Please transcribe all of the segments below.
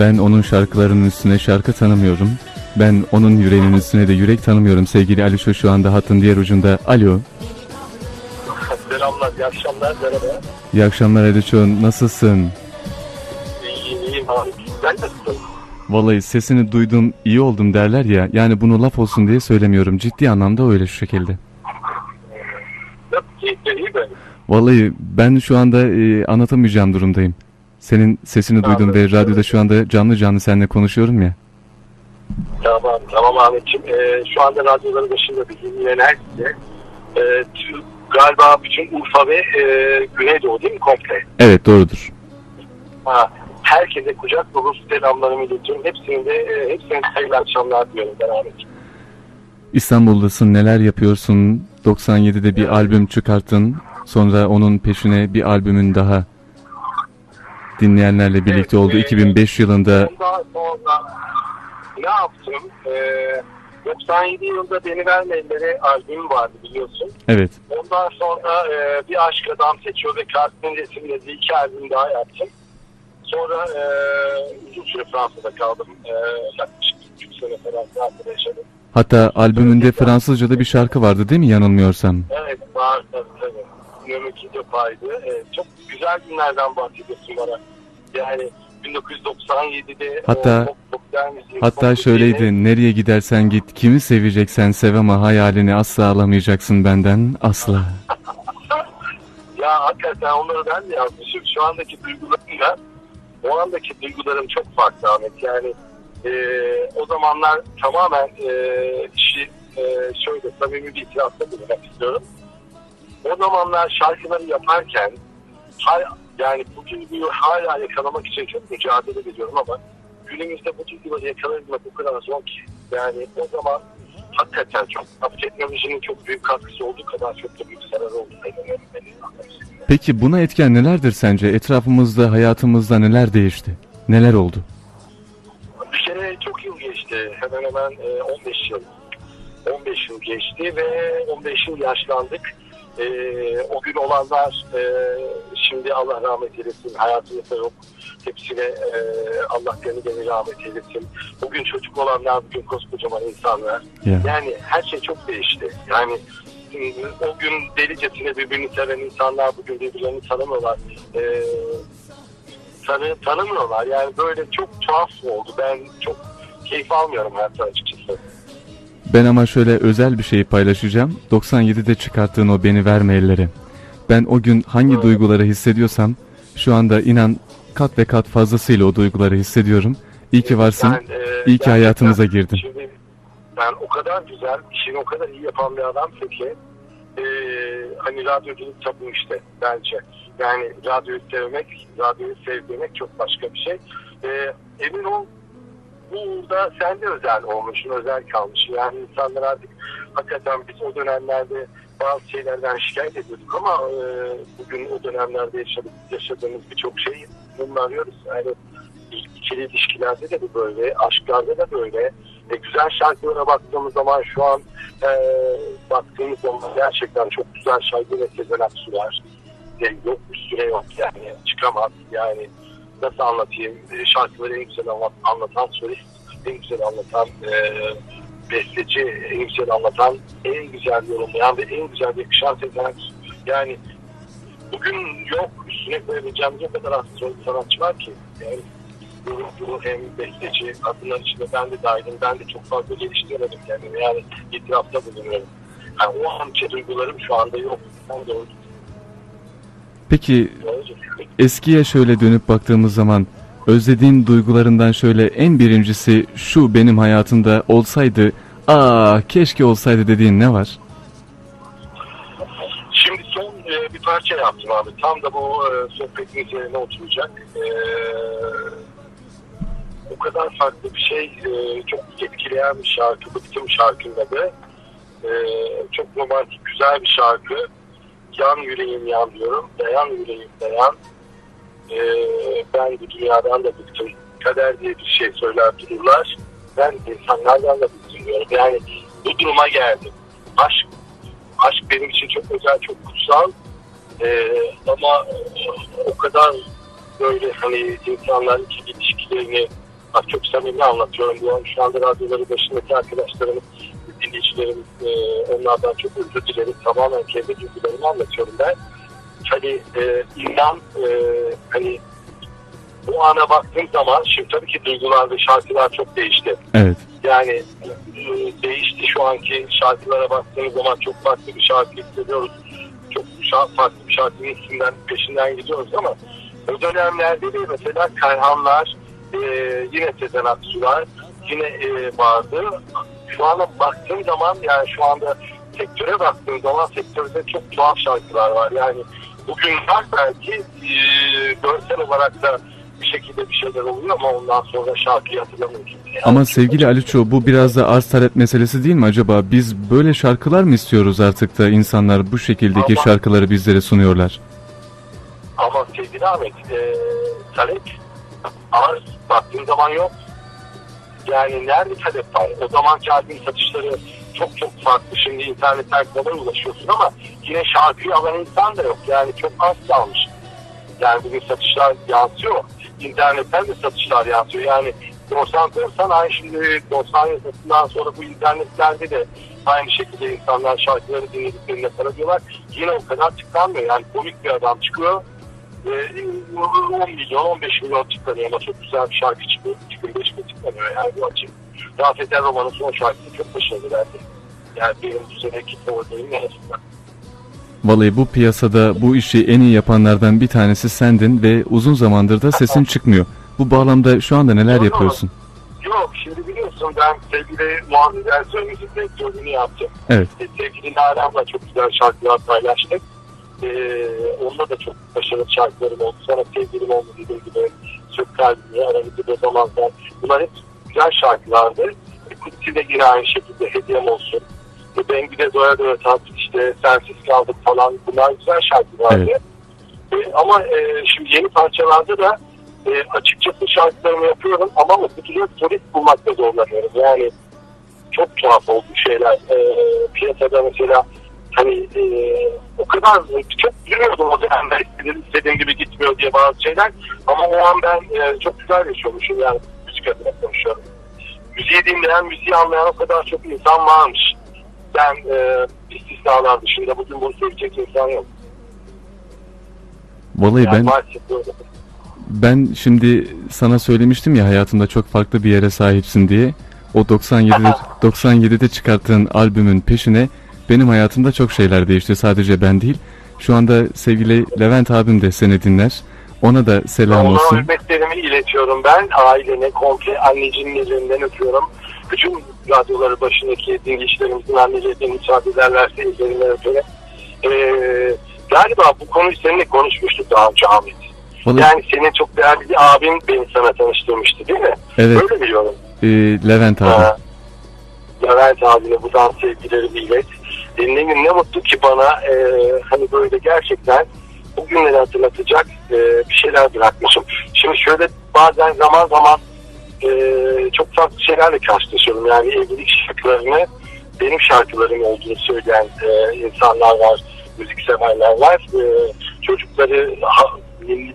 Ben onun şarkılarının üstüne şarkı tanımıyorum. Ben onun yüreğinin üstüne de yürek tanımıyorum sevgili Alişo şu anda hattın diğer ucunda. Alo. Selamlar, iyi akşamlar, merhaba. İyi akşamlar Alişo. Nasılsın? İyiyim, iyiyim abi. Sen nasılsın? Vallahi sesini duydum iyi oldum derler ya. Yani bunu laf olsun diye söylemiyorum. Ciddi anlamda öyle şu şekilde. Nasıl keyifler iyi mi? Vallahi ben şu anda e, anlatamayacağım durumdayım. Senin sesini duydum ve radyoda şu anda canlı canlı seninle konuşuyorum ya. Tamam, tamam Ahmetciğim. Ee, şu anda radyoların başında bir dinleyen herkese e, galiba bütün Urfa ve e, Güneydoğu değil mi komple? Evet doğrudur. Ha, herkese kucak dolusu selamlarımı iletiyorum. Hepsinin de e, hepsine hayırlı akşamlar diyorum ben Ahmetciğim. İstanbul'dasın neler yapıyorsun? 97'de bir albüm çıkarttın. Sonra onun peşine bir albümün daha dinleyenlerle birlikte oldu. Evet, 2005 yılında ne yaptım? Ee, 97 yılında Beni Vermeyenlere albüm vardı biliyorsun. evet Ondan sonra e, bir aşk adam seçiyor ve Kart'ın resimleri diye iki albüm daha yaptım. Sonra e, uzun süre Fransa'da kaldım. E, yaklaşık 3 sene falan Fransa'da yaşadım. hatta albümünde Fransızca'da bir şarkı vardı değil mi yanılmıyorsam? Evet. Nömekide paydı. E, çok güzel günlerden bahsediyorsun bana. Yani 1997'de Hatta- o pop- popüler müziğin Hatta popüleri- şöyleydi nereye gidersen git kimi seveceksen sev ama hayalini asla alamayacaksın benden asla. Ya hakikaten onları ben de yazmışım. Şu andaki duygularımla o andaki duygularım çok farklı Ahmet. Yani e, o zamanlar tamamen e, işi e, şöyle samimi bir itirafta bulunmak istiyorum. O zamanlar şarkıları yaparken hay- yani bu duyguyu hala yakalamak için çok mücadele ediyorum ama günümüzde bu duyguları yakalamak o kadar zor ki. Yani o zaman hakikaten çok teknolojinin çok büyük katkısı olduğu kadar çok da büyük zararı ben. Peki buna etken nelerdir sence? Etrafımızda, hayatımızda neler değişti? Neler oldu? Bir kere çok yıl geçti. Hemen hemen e, 15 yıl. 15 yıl geçti ve 15 yıl yaşlandık. E, o gün olanlar e, şimdi Allah rahmet eylesin. Hayatımızda yok. Hepsine e, Allah gani gani rahmet eylesin. Bugün çocuk olanlar, bugün koskocaman insanlar. Ya. Yani her şey çok değişti. Yani e, o gün delicesine birbirini seven insanlar bugün birbirlerini tanımıyorlar. E, tanı, tanımıyorlar. Yani böyle çok tuhaf oldu. Ben çok keyif almıyorum hayattan açıkçası. Ben ama şöyle özel bir şey paylaşacağım. 97'de çıkarttığın o beni verme ellere. Ben o gün hangi duyguları hissediyorsam şu anda inan kat ve kat fazlasıyla o duyguları hissediyorum. İyi ki varsın. Ben, e, İyi ki hayatımıza girdin. Şimdi ben o kadar güzel, işini o kadar iyi yapan bir adamsın ki e, hani radyoculuk tabii işte bence. Yani radyoyu sevmek, radyoyu sevdirmek çok başka bir şey. E, emin ol burada sen de özel olmuşsun, özel kalmışsın. Yani insanlar artık hakikaten biz o dönemlerde bazı şeylerden şikayet ediyorduk ama e, bugün o dönemlerde yaşadık, yaşadığımız birçok şey bunu arıyoruz. Yani ikili ilişkilerde de bu böyle, aşklarda da böyle. E, güzel şarkılara baktığımız zaman şu an e, baktığımız zaman gerçekten çok güzel şarkı ve Sezen Aksu var. E, yok bir süre yok yani çıkamaz yani nasıl anlatayım E, şarkıları en güzel anlat, anlatan solist, en güzel anlatan e, besteci, en güzel anlatan, en güzel yorumlayan ve en güzel yakışan Sezen. Yani bugün yok üstüne koyabileceğimiz o kadar az sanatçı var ki. Yani yorumcu hem besteci kadınlar içinde ben de dahilim. Ben de çok fazla geliştiremedim kendimi. Yani itirafta bulunuyorum. Yani o anki duygularım şu anda yok. Ben de öyle. Peki eskiye şöyle dönüp baktığımız zaman özlediğin duygularından şöyle en birincisi şu benim hayatımda olsaydı aa keşke olsaydı dediğin ne var? Şimdi son e, bir parça yaptım abi. Tam da bu e, sohbetin üzerine oturacak. E, o kadar farklı bir şey. e, çok etkileyen bir şarkı. Bıktım şarkının adı. E, çok romantik, güzel bir şarkı. Yan yüreğim yan diyorum. Dayan yüreğim dayan. E, ben bu dünyadan da bıktım. Kader diye bir şey söyler dururlar. Ben insanlardan da bıktım diyorum. Yani bu duruma geldim. Aşk aşk benim için çok özel, çok kutsal. Ee, ama o kadar böyle hani insanların ilişkilerini çok samimi anlatıyorum. Bu şu anda radyoları başındaki arkadaşlarımız, dinleyicilerimiz e, onlardan çok özür dilerim. Tamamen kendi duygularımı anlatıyorum ben. Hani e, inan e, hani bu ana baktığım zaman şimdi tabii ki duygular ve şarkılar çok değişti. Evet. Yani e, değişti şu anki şarkılara baktığımız zaman çok farklı bir şarkı hissediyoruz. Çok şa- farklı bir şarkının üstünden peşinden gidiyoruz ama o dönemlerde de mesela Kayhanlar, e, yine Sezen Aksu'lar yine e, vardı. Şu anda baktığım zaman yani şu anda sektöre baktığım zaman sektörde çok tuhaf şarkılar var. Yani bugün var belki e, görsel olarak da bir şekilde bir şeyler oluyor ama ondan sonra şarkıyı hatırlamıyorum. Yani Ama sevgili Aliço bu biraz da arz talep meselesi değil mi acaba? Biz böyle şarkılar mı istiyoruz artık da insanlar bu şekildeki Ama- şarkıları bizlere sunuyorlar? Ama sevgili Ahmet, e, talep arz baktığın zaman yok. Yani nerede talep var? O zamanki albüm satışları çok çok farklı. Şimdi internetten kolay ulaşıyorsun ama yine şarkıyı alan insan da yok. Yani çok az kalmış. Yani bugün satışlar yansıyor. İnternetten de satışlar yansıyor. Yani korsan korsan aynı şimdi korsan yasasından sonra bu internetlerde de aynı şekilde insanlar şarkıları dinlediklerinde para diyorlar. Yine o kadar tıklanmıyor. Yani komik bir adam çıkıyor. Ve 10 milyon 15 milyon tıklanıyor ama çok güzel bir şarkı çıkıyor. 25 bin tıklanıyor yani bu açık. Rafet El Roman'ın son şarkısı çok başarılı bence. Yani benim bu sene kitle oradayım en azından. Vallahi bu piyasada bu işi en iyi yapanlardan bir tanesi sendin ve uzun zamandır da sesin çıkmıyor. Bu bağlamda şu anda neler yapıyorsun? Yok şimdi biliyorsun ben sevgili Muhammed Ersoy müzik direktörlüğünü yaptım. Evet. E, sevgili Nalan'la çok güzel şarkılar paylaştık. E, onunla da çok başarılı şarkılarım oldu. Sonra sevgilim oldu dediğim gibi Sök Kalbimi, Aramızı Bozamazlar. Bunlar hep güzel şarkılardı. E, Kutsi de yine aynı şekilde hediyem olsun. E, ben bir de doya doya tat işte sensiz kaldık falan bunlar güzel şarkılardı. Evet. E, ama e, şimdi yeni parçalarda da e, açıkçası şarkılarımı yapıyorum ama okutucu solist bulmakta zorlanıyorum. Yani çok tuhaf oldu şeyler. E, piyasada mesela hani e, o kadar çok bilmiyordum o dönemde istediğim, istediğim gibi gitmiyor diye bazı şeyler. Ama o an ben e, çok güzel yaşıyormuşum yani müzik adına konuşuyorum. Müziği dinleyen, müziği anlayan o kadar çok insan varmış. Ben e, istisnalar dışında bugün bunu söyleyecek insan yok. Vallahi Yani ben ben şimdi sana söylemiştim ya hayatımda çok farklı bir yere sahipsin diye. O 97'de 97'de çıkarttığın albümün peşine benim hayatımda çok şeyler değişti. Sadece ben değil. Şu anda sevgili Levent abim de seni dinler. Ona da selam Ona olsun. hürmetlerimi iletiyorum ben. Ailene, komple anneciğimin ellerinden öpüyorum. Bütün radyoları başındaki dinleyicilerimizin annelerinden müsaade ederlerse ellerinden öperim. Ee, galiba bu konuyu seninle konuşmuştuk daha önce Ahmet. Vallahi, Yani senin çok değerli bir abin beni sana tanıştırmıştı değil mi? evet Öyle biliyorum. e, Levent abi. Ha. Levent abine buradan sevgilerimi ilet. E, ne, ne mutlu ki bana e, hani böyle gerçekten bugünleri hatırlatacak e, bir şeyler bırakmışım. Şimdi şöyle bazen zaman zaman e, çok farklı şeylerle karşılaşıyorum. Yani evlilik şarkılarını benim şarkılarım olduğunu söyleyen e, insanlar var, müzik severler var. E, çocukları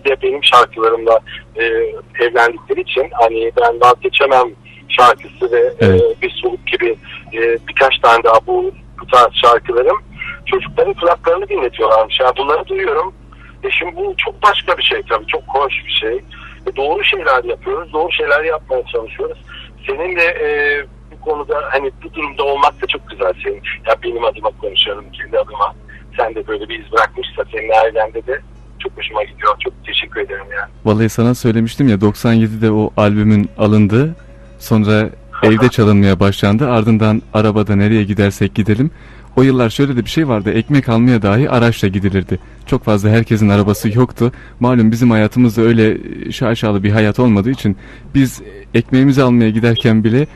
de benim şarkılarımla e, evlendikleri için hani ben vazgeçemem şarkısı ve Evet. e, bir soluk gibi e, birkaç tane daha bu, bu tarz şarkılarım çocukların kulaklarını dinletiyorlarmış. Yani bunları duyuyorum. E şimdi bu çok başka bir şey tabii. Çok hoş bir şey. E doğru şeyler yapıyoruz. Doğru şeyler yapmaya çalışıyoruz. Senin de e, bu konuda hani bu durumda olmak da çok güzel senin. Ya benim adıma konuşuyorum kendi adıma. Sen de böyle bir iz bırakmışsa senin ailende de çok hoşuma gidiyor. Çok teşekkür ederim yani. Vallahi sana söylemiştim ya 97'de o albümün alındı. Sonra evde çalınmaya başlandı. Ardından arabada nereye gidersek gidelim. O yıllar şöyle de bir şey vardı. Ekmek almaya dahi araçla gidilirdi. Çok fazla herkesin arabası yoktu. Malum bizim hayatımızda öyle şaşalı bir hayat olmadığı için biz ekmeğimizi almaya giderken bile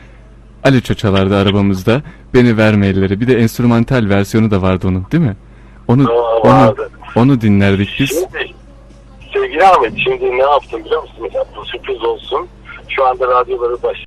Aliço çalardı arabamızda. Beni verme elleri. Bir de enstrümantal versiyonu da vardı onun değil mi? Onu onu vardı. onu dinlerdik biz. Şimdi sevgili Ahmet şimdi ne yaptım biliyor musun? Mesela bu sürpriz olsun. Şu anda radyoları baş,